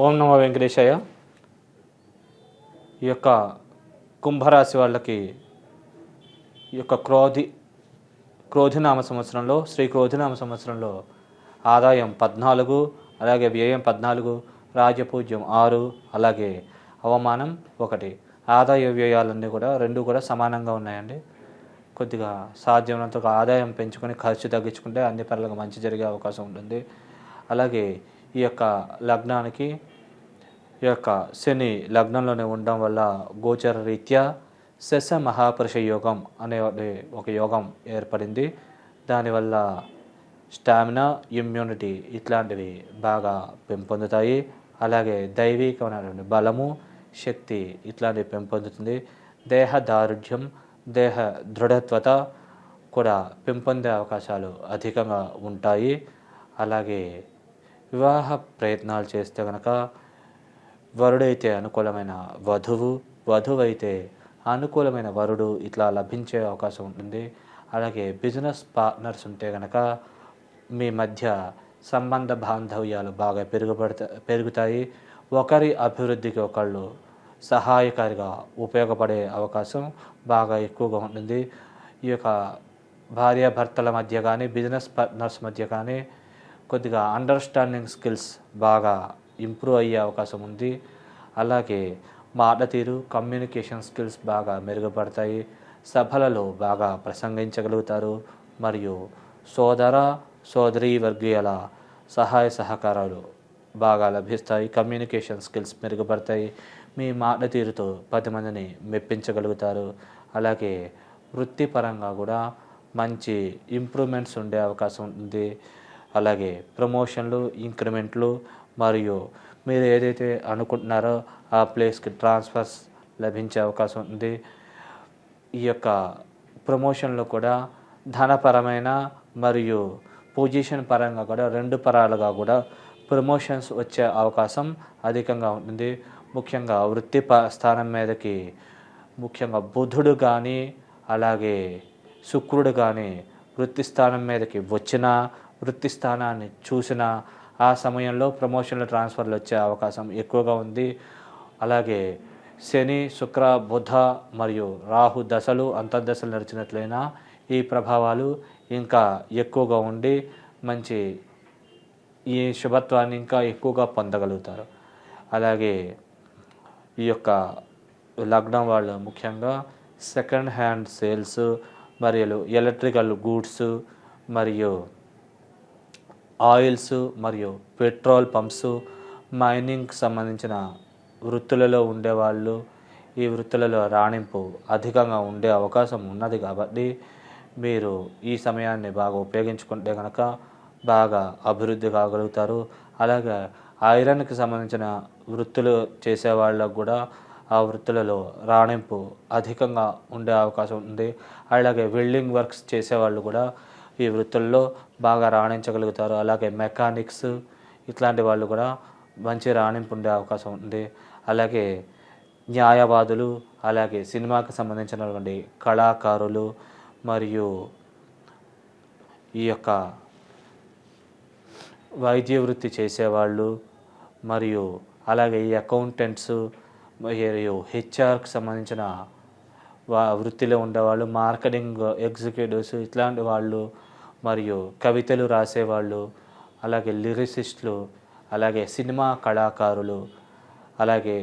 ఓం నమో వెంకటేశయ్య. ఈ యొక్క కుంభరాశి వాళ్ళకి ఈ యొక్క క్రోధి క్రోధినామ సంవత్సరంలో శ్రీ క్రోధినామ సంవత్సరంలో ఆదాయం పద్నాలుగు అలాగే వ్యయం పద్నాలుగు రాజపూజ్యం ఆరు అలాగే అవమానం ఒకటి. ఆదాయ వ్యయాలన్నీ కూడా రెండు కూడా సమానంగా ఉన్నాయండి. కొద్దిగా సాధ్యమైనంత ఆదాయం పెంచుకొని ఖర్చు తగ్గించుకుంటే అన్ని పనులకు మంచి జరిగే అవకాశం ఉంటుంది. అలాగే ఈ యొక్క లగ్నానికి ఈ యొక్క శని లగ్నంలోనే ఉండడం వల్ల గోచర రీత్యా శశ మహాపురుష యోగం అనే ఒక యోగం ఏర్పడింది. దానివల్ల స్టామినా ఇమ్యూనిటీ ఇట్లాంటివి బాగా పెంపొందుతాయి. అలాగే దైవికమైనటువంటి బలము శక్తి ఇట్లాంటివి పెంపొందుతుంది. దేహ దారుఢ్యం దేహ దృఢత్వత కూడా పెంపొందే అవకాశాలు అధికంగా ఉంటాయి. అలాగే వివాహ ప్రయత్నాలు చేస్తే కనుక వరుడైతే అనుకూలమైన వధువు వధువు అయితే అనుకూలమైన వరుడు ఇట్లా లభించే అవకాశం ఉంటుంది. అలాగే బిజినెస్ పార్ట్నర్స్ ఉంటే కనుక మీ మధ్య సంబంధ బాంధవ్యాలు బాగా పెరుగుపడతా పెరుగుతాయి. ఒకరి అభివృద్ధికి ఒకళ్ళు సహాయకారిగా ఉపయోగపడే అవకాశం బాగా ఎక్కువగా ఉంటుంది. ఈ యొక్క భార్యాభర్తల మధ్య కానీ బిజినెస్ పార్ట్నర్స్ మధ్య కానీ కొద్దిగా అండర్స్టాండింగ్ స్కిల్స్ బాగా ఇంప్రూవ్ అయ్యే అవకాశం ఉంది. అలాగే మాట తీరు కమ్యూనికేషన్ స్కిల్స్ బాగా మెరుగుపడతాయి. సభలలో బాగా ప్రసంగించగలుగుతారు. మరియు సోదర సోదరీ వర్గీయుల సహాయ సహకారాలు బాగా లభిస్తాయి. Communication skills మెరుగుపడతాయి. మీ మాట తీరుతో పది మందిని మెప్పించగలుగుతారు. అలాగే వృత్తిపరంగా కూడా మంచి ఇంప్రూవ్మెంట్స్ ఉండే అవకాశం ఉంది. అలాగే ప్రమోషన్లు ఇంక్రిమెంట్లు మరియు మీరు ఏదైతే అనుకుంటున్నారో ఆ ప్లేస్కి ట్రాన్స్ఫర్స్ లభించే అవకాశం ఉంది. ఈ యొక్క ప్రమోషన్లో కూడా ధనపరమైన మరియు పొజిషన్ పరంగా కూడా రెండు పరాలుగా కూడా ప్రమోషన్స్ వచ్చే అవకాశం అధికంగా ఉంటుంది. ముఖ్యంగా వృత్తి ప- స్థానం మీదకి ముఖ్యంగా బుధుడు కానీ అలాగే శుక్రుడు కానీ వృత్తి స్థానం మీదకి వచ్చినా వృత్తి స్థానాన్ని చూసిన ఆ సమయంలో ప్రమోషన్లు ట్రాన్స్ఫర్లు వచ్చే అవకాశం ఎక్కువగా ఉంది. అలాగే శని శుక్ర బుధ మరియు రాహు దశలు అంతర్దశలు నడిచినట్లయినా ఈ ప్రభావాలు ఇంకా ఎక్కువగా ఉండి మంచి ఈ శుభత్వాన్ని ఇంకా ఎక్కువగా పొందగలుగుతారు. అలాగే ఈ యొక్క లగ్నం వాళ్ళు ముఖ్యంగా సెకండ్ హ్యాండ్ సేల్స్ మరియు ఎలక్ట్రికల్ గూడ్స్ మరియు ఆయిల్స్ మరియు పెట్రోల్ పంప్స్ మైనింగ్కి సంబంధించిన వృత్తులలో ఉండేవాళ్ళు. ఈ వృత్తులలో రాణింపు అధికంగా ఉండే అవకాశం ఉన్నది కాబట్టి మీరు ఈ సమయాన్ని బాగా ఉపయోగించుకుంటే కనుక బాగా అభివృద్ధి కాగలుగుతారు. అలాగే ఐరన్కి సంబంధించిన వృత్తులు చేసే వాళ్ళకు కూడా ఆ వృత్తులలో రాణింపు అధికంగా ఉండే అవకాశం ఉంది. అలాగే వెల్డింగ్ వర్క్స్ చేసేవాళ్ళు కూడా ఈ వృత్తుల్లో బాగా రాణించగలుగుతారు. అలాగే మెకానిక్స్ ఇట్లాంటి వాళ్ళు కూడా మంచి రాణింపు ఉండే అవకాశం ఉంది. అలాగే న్యాయవాదులు అలాగే సినిమాకి సంబంధించినటువంటి కళాకారులు మరియు ఈ యొక్క వైద్య వృత్తి చేసేవాళ్ళు మరియు అలాగే ఈ అకౌంటెంట్స్ మరియు హెచ్ఆర్కి సంబంధించిన వృత్తిలో ఉండేవాళ్ళు మార్కెటింగ్ ఎగ్జిక్యూటివ్స్ ఇట్లాంటి వాళ్ళు మరియు కవితలు రాసేవాళ్ళు అలాగే లిరిసిస్టులు అలాగే సినిమా కళాకారులు అలాగే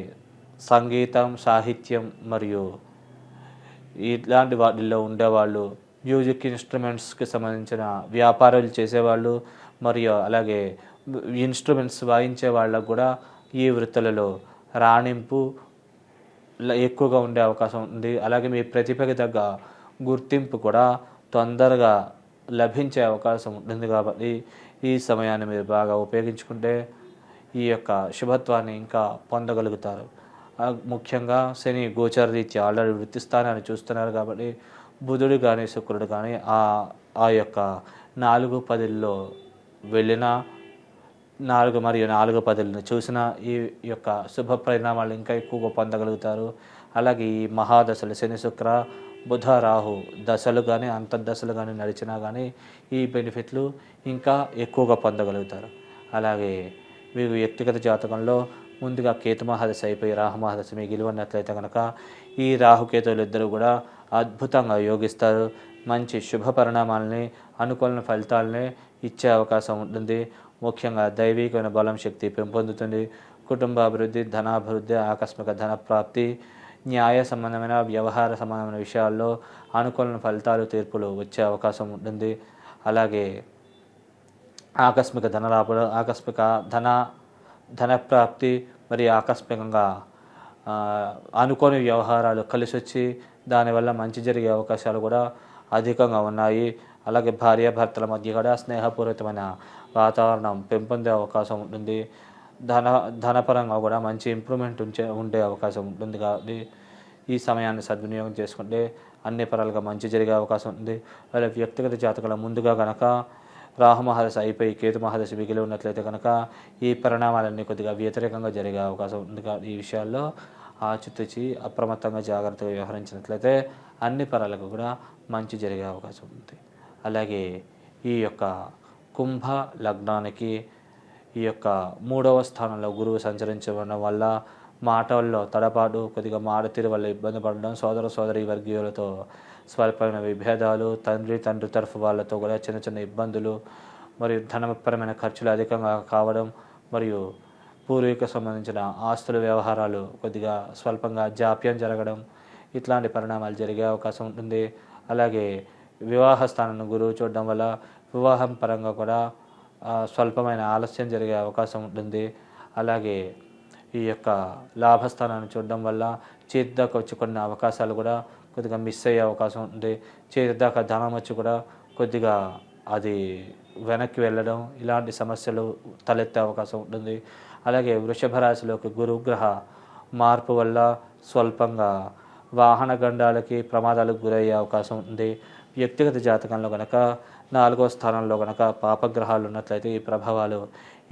సంగీతం సాహిత్యం మరియు ఇట్లాంటి వాటిల్లో ఉండేవాళ్ళు మ్యూజిక్ ఇన్స్ట్రుమెంట్స్కి సంబంధించిన వ్యాపారాలు చేసేవాళ్ళు మరియు అలాగే ఇన్స్ట్రుమెంట్స్ వాయించే వాళ్ళకు కూడా ఈ వృత్తులలో రాణింపు ఎక్కువగా ఉండే అవకాశం ఉంది. అలాగే మీ ప్రతిభకి తగ్గ గుర్తింపు కూడా తొందరగా లభించే అవకాశం ఉంటుంది కాబట్టి ఈ సమయాన్ని మీరు బాగా ఉపయోగించుకుంటే ఈ యొక్క శుభత్వాన్ని ఇంకా పొందగలుగుతారు. ముఖ్యంగా శని గోచర రీత్యా ఆల్రెడీ వృత్తి స్థానాన్ని చూస్తున్నారు కాబట్టి బుధుడు కానీ శుక్రుడు కానీ ఆ ఆ యొక్క నాలుగు పదిల్లో వెళ్ళిన నాలుగు మరియు నాలుగు పదులను చూసిన ఈ యొక్క శుభ పరిణామాలు ఇంకా ఎక్కువగా పొందగలుగుతారు. అలాగే ఈ మహాదశలు శని శుక్ర బుధ రాహు దశలు కానీ అంతర్దశలు కానీ నడిచినా కానీ ఈ బెనిఫిట్లు ఇంకా ఎక్కువగా పొందగలుగుతారు. అలాగే మీకు వ్యక్తిగత జాతకంలో ముందుగా కేతుమహాదశ అయిపోయి రాహు మహాదశ గెలువన్నట్లయితే కనుక ఈ రాహుకేతువులు ఇద్దరు కూడా అద్భుతంగా యోగిస్తారు. మంచి శుభ పరిణామాలని అనుకూల ఫలితాలని ఇచ్చే అవకాశం ఉంటుంది. ముఖ్యంగా దైవికమైన బలం శక్తి పెంపొందుతుంది. కుటుంబ అభివృద్ధి ధనాభివృద్ధి ఆకస్మిక ధన ప్రాప్తి న్యాయ సంబంధమైన వ్యవహార సంబంధమైన విషయాల్లో అనుకూల ఫలితాలు తీర్పులు వచ్చే అవకాశం ఉంటుంది. అలాగే ఆకస్మిక ధనలాభాలు ఆకస్మిక ధన ధన ప్రాప్తి మరియు ఆకస్మికంగా అనుకోని వ్యవహారాలు కలిసి వచ్చి దానివల్ల మంచి జరిగే అవకాశాలు కూడా అధికంగా ఉన్నాయి. అలాగే భార్యాభర్తల మధ్య కూడా స్నేహపూరితమైన వాతావరణం పెంపొందే అవకాశం ఉంటుంది. ధన ధనపరంగా కూడా మంచి ఇంప్రూవ్మెంట్ ఉంచే ఉండే అవకాశం ఉంటుంది కాబట్టి ఈ సమయాన్ని సద్వినియోగం చేసుకుంటే అన్ని పరాలుగా మంచి జరిగే అవకాశం ఉంది. అలాగే వ్యక్తిగత జాతకాల ముందుగా కనుక రాహు అయిపోయి కేతు మహాదశ మిగిలి ఉన్నట్లయితే కనుక ఈ పరిణామాలన్నీ కొద్దిగా వ్యతిరేకంగా జరిగే అవకాశం ఉంది కాబట్టి ఈ విషయాల్లో ఆచితూచి అప్రమత్తంగా జాగ్రత్తగా వ్యవహరించినట్లయితే అన్ని పరాలకు కూడా మంచి జరిగే అవకాశం ఉంది. అలాగే ఈ యొక్క కుంభ లగ్నానికి ఈ యొక్క మూడవ స్థానంలో గురువు సంచరించడం వల్ల మాటల్లో తడపాటు కొద్దిగా మాడతీరు వల్ల ఇబ్బంది పడడం సోదర సోదరి వర్గీయులతో స్వల్పమైన విభేదాలు తండ్రి తండ్రి తరఫు వాళ్ళతో కూడా చిన్న చిన్న ఇబ్బందులు మరియు ధనపరమైన ఖర్చులు అధికంగా కావడం మరియు పూర్వీకు సంబంధించిన ఆస్తుల వ్యవహారాలు కొద్దిగా స్వల్పంగా జాప్యం జరగడం ఇట్లాంటి పరిణామాలు జరిగే అవకాశం ఉంటుంది. అలాగే వివాహ స్థానాన్ని గురువు చూడడం వల్ల వివాహం పరంగా కూడా స్వల్పమైన ఆలస్యం జరిగే అవకాశం ఉంటుంది. అలాగే ఈ యొక్క లాభస్థానాన్ని చూడడం వల్ల చేతి దాకా వచ్చి కొన్ని అవకాశాలు కూడా కొద్దిగా మిస్ అయ్యే అవకాశం ఉంటుంది. చేతి దాకా ధనం వచ్చి కూడా కొద్దిగా అది వెనక్కి వెళ్ళడం ఇలాంటి సమస్యలు తలెత్తే అవకాశం ఉంటుంది. అలాగే వృషభ రాశిలోకి గురుగ్రహ మార్పు వల్ల స్వల్పంగా వాహన గండాలకి ప్రమాదాలకు గురయ్యే అవకాశం ఉంది వ్యక్తిగత జాతకంలో కనుక నాలుగో స్థానంలో కనుక పాపగ్రహాలు ఉన్నట్లయితే ఈ ప్రభావాలు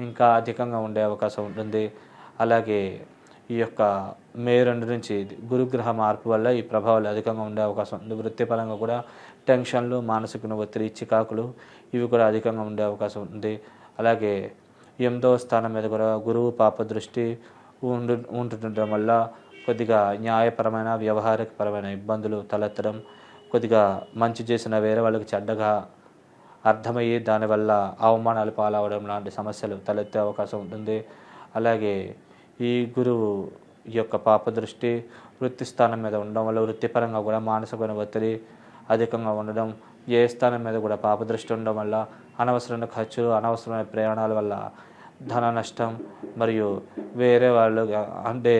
ఇంకా అధికంగా ఉండే అవకాశం ఉంటుంది. అలాగే ఈ యొక్క మే రెండు నుంచి గురుగ్రహ మార్పు వల్ల ఈ ప్రభావాలు అధికంగా ఉండే అవకాశం ఉంది. వృత్తిపరంగా కూడా టెన్షన్లు మానసిక ఒత్తిడి చికాకులు ఇవి కూడా అధికంగా ఉండే అవకాశం ఉంది. అలాగే ఎనిమిదవ స్థానం మీద కూడా గురువు పాప దృష్టి ఉండు ఉంటుండటం వల్ల కొద్దిగా న్యాయపరమైన వ్యవహారికపరమైన ఇబ్బందులు తలెత్తడం కొద్దిగా మంచి చేసిన వేరే వాళ్ళకి చెడ్డగా అర్థమయ్యి దానివల్ల అవమానాలు పాలవడం లాంటి సమస్యలు తలెత్తే అవకాశం ఉంటుంది. అలాగే ఈ గురువు యొక్క పాప దృష్టి వృత్తి స్థానం మీద ఉండడం వల్ల వృత్తిపరంగా కూడా మానసికమైన ఒత్తిడి అధికంగా ఉండడం ఏ స్థానం మీద కూడా పాప దృష్టి ఉండడం వల్ల అనవసరమైన ఖర్చులు అనవసరమైన ప్రయాణాల వల్ల ధన నష్టం మరియు వేరే వాళ్ళు అంటే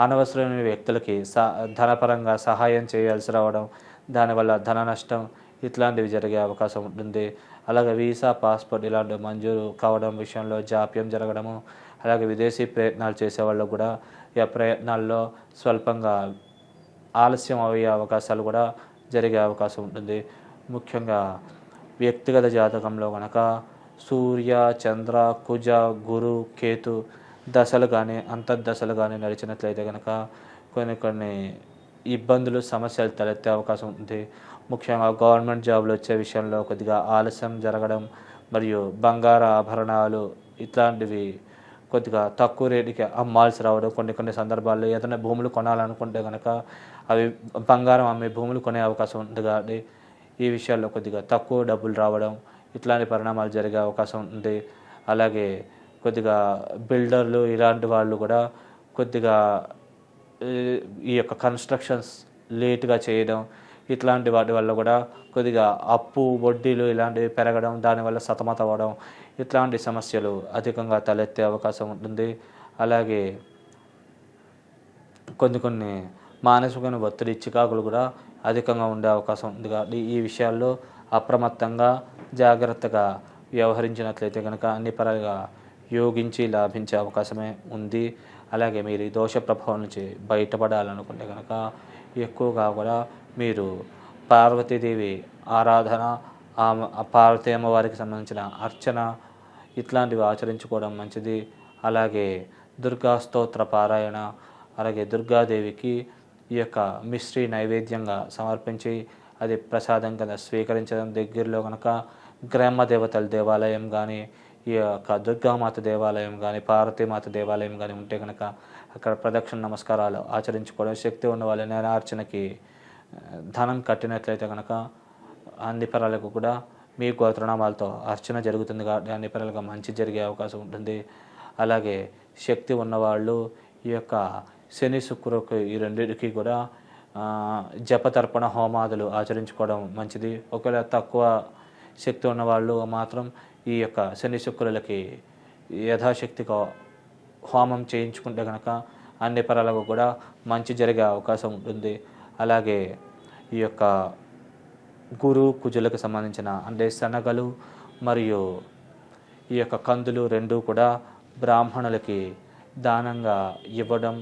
అనవసరమైన వ్యక్తులకి స ధనపరంగా సహాయం చేయాల్సి రావడం దానివల్ల ధన నష్టం ఇట్లాంటివి జరిగే అవకాశం ఉంటుంది. అలాగే వీసా పాస్పోర్ట్ ఇలాంటి మంజూరు కావడం విషయంలో జాప్యం జరగడము అలాగే విదేశీ ప్రయత్నాలు చేసేవాళ్ళు కూడా ఈ ప్రయత్నాల్లో స్వల్పంగా ఆలస్యం అయ్యే అవకాశాలు కూడా జరిగే అవకాశం ఉంటుంది. ముఖ్యంగా వ్యక్తిగత జాతకంలో కనుక సూర్య చంద్ర కుజ గురు కేతు దశలు కానీ అంతర్దశలు కానీ నడిచినట్లయితే కనుక కొన్ని కొన్ని ఇబ్బందులు సమస్యలు తలెత్తే అవకాశం ఉంది ముఖ్యంగా గవర్నమెంట్ జాబులు వచ్చే విషయంలో కొద్దిగా ఆలస్యం జరగడం మరియు బంగార ఆభరణాలు ఇట్లాంటివి కొద్దిగా తక్కువ రేటుకి అమ్మాల్సి రావడం కొన్ని కొన్ని సందర్భాల్లో ఏదైనా భూములు కొనాలనుకుంటే కనుక అవి బంగారం అమ్మే భూములు కొనే అవకాశం ఉంది కాబట్టి ఈ విషయాల్లో కొద్దిగా తక్కువ డబ్బులు రావడం ఇట్లాంటి పరిణామాలు జరిగే అవకాశం ఉంది. అలాగే కొద్దిగా బిల్డర్లు ఇలాంటి వాళ్ళు కూడా కొద్దిగా ఈ యొక్క కన్స్ట్రక్షన్స్ లేట్గా చేయడం ఇట్లాంటి వాటి వల్ల కూడా కొద్దిగా అప్పు వడ్డీలు ఇలాంటివి పెరగడం దానివల్ల సతమత అవ్వడం ఇట్లాంటి సమస్యలు అధికంగా తలెత్తే అవకాశం ఉంటుంది. అలాగే కొన్ని కొన్ని మానసికమైన ఒత్తిడి చికాకులు కూడా అధికంగా ఉండే అవకాశం ఉంది కాబట్టి ఈ విషయాల్లో అప్రమత్తంగా జాగ్రత్తగా వ్యవహరించినట్లయితే కనుక అన్ని పరంగా యోగించి లాభించే అవకాశమే ఉంది. అలాగే మీరు ఈ దోష ప్రభావం నుంచి బయటపడాలనుకుంటే కనుక ఎక్కువగా కూడా మీరు పార్వతీదేవి ఆరాధన ఆమె పార్వతీ అమ్మవారికి సంబంధించిన అర్చన ఇట్లాంటివి ఆచరించుకోవడం మంచిది. అలాగే దుర్గా స్తోత్ర పారాయణ అలాగే దుర్గాదేవికి ఈ యొక్క మిశ్రీ నైవేద్యంగా సమర్పించి అది ప్రసాదం కింద స్వీకరించడం. దగ్గరలో కనుక గ్రామ దేవతల దేవాలయం కానీ ఈ యొక్క దుర్గామాత దేవాలయం కానీ పార్వతీమాత దేవాలయం కానీ ఉంటే కనుక అక్కడ ప్రదక్షిణ నమస్కారాలు ఆచరించుకోవడం. శక్తి ఉన్న వాళ్ళు నేరార్చనకి ధనం కట్టినట్లయితే కనుక అన్ని కూడా మీ గోత్రనామాలతో అర్చన జరుగుతుంది కాబట్టి అన్ని మంచి జరిగే అవకాశం ఉంటుంది. అలాగే శక్తి ఉన్నవాళ్ళు ఈ యొక్క శని శుక్రుకు ఈ రెండింటికి కూడా జపతర్పణ హోమాదులు ఆచరించుకోవడం మంచిది. ఒకవేళ తక్కువ శక్తి ఉన్నవాళ్ళు మాత్రం ఈ యొక్క శని శుక్రులకి యథాశక్తిగా హోమం చేయించుకుంటే కనుక అన్ని పరాలకు కూడా మంచి జరిగే అవకాశం ఉంటుంది. అలాగే ఈ యొక్క గురు కుజులకు సంబంధించిన అంటే శనగలు మరియు ఈ యొక్క కందులు రెండు కూడా బ్రాహ్మణులకి దానంగా ఇవ్వడం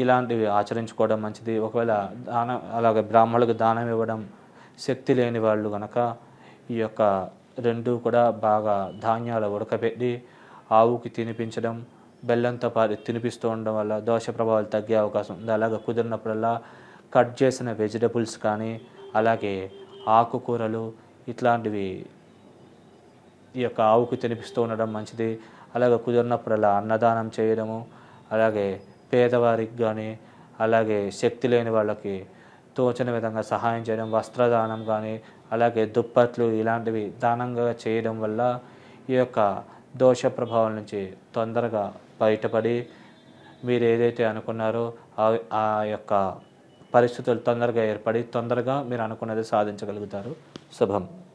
ఇలాంటివి ఆచరించుకోవడం మంచిది. ఒకవేళ దానం అలాగే బ్రాహ్మణులకు దానం ఇవ్వడం శక్తి లేని వాళ్ళు కనుక ఈ యొక్క రెండు కూడా బాగా ధాన్యాలు ఉడకబెట్టి ఆవుకి తినిపించడం బెల్లంతో పాటు తినిపిస్తూ ఉండడం వల్ల దోష ప్రభావాలు తగ్గే అవకాశం ఉంది. అలాగే కుదిరినప్పుడల్లా కట్ చేసిన వెజిటబుల్స్ కానీ అలాగే ఆకుకూరలు ఇట్లాంటివి ఈ యొక్క ఆవుకు తినిపిస్తూ ఉండడం మంచిది. అలాగే కుదిరినప్పుడల్లా అన్నదానం చేయడము అలాగే పేదవారికి కానీ అలాగే శక్తి లేని వాళ్ళకి తోచని విధంగా సహాయం చేయడం వస్త్రదానం కానీ అలాగే దుప్పట్లు ఇలాంటివి దానంగా చేయడం వల్ల ఈ యొక్క దోష ప్రభావం నుంచి తొందరగా బయటపడి మీరు ఏదైతే అనుకున్నారో ఆ- ఆ యొక్క పరిస్థితులు తొందరగా ఏర్పడి తొందరగా మీరు అనుకున్నది సాధించగలుగుతారు. శుభం.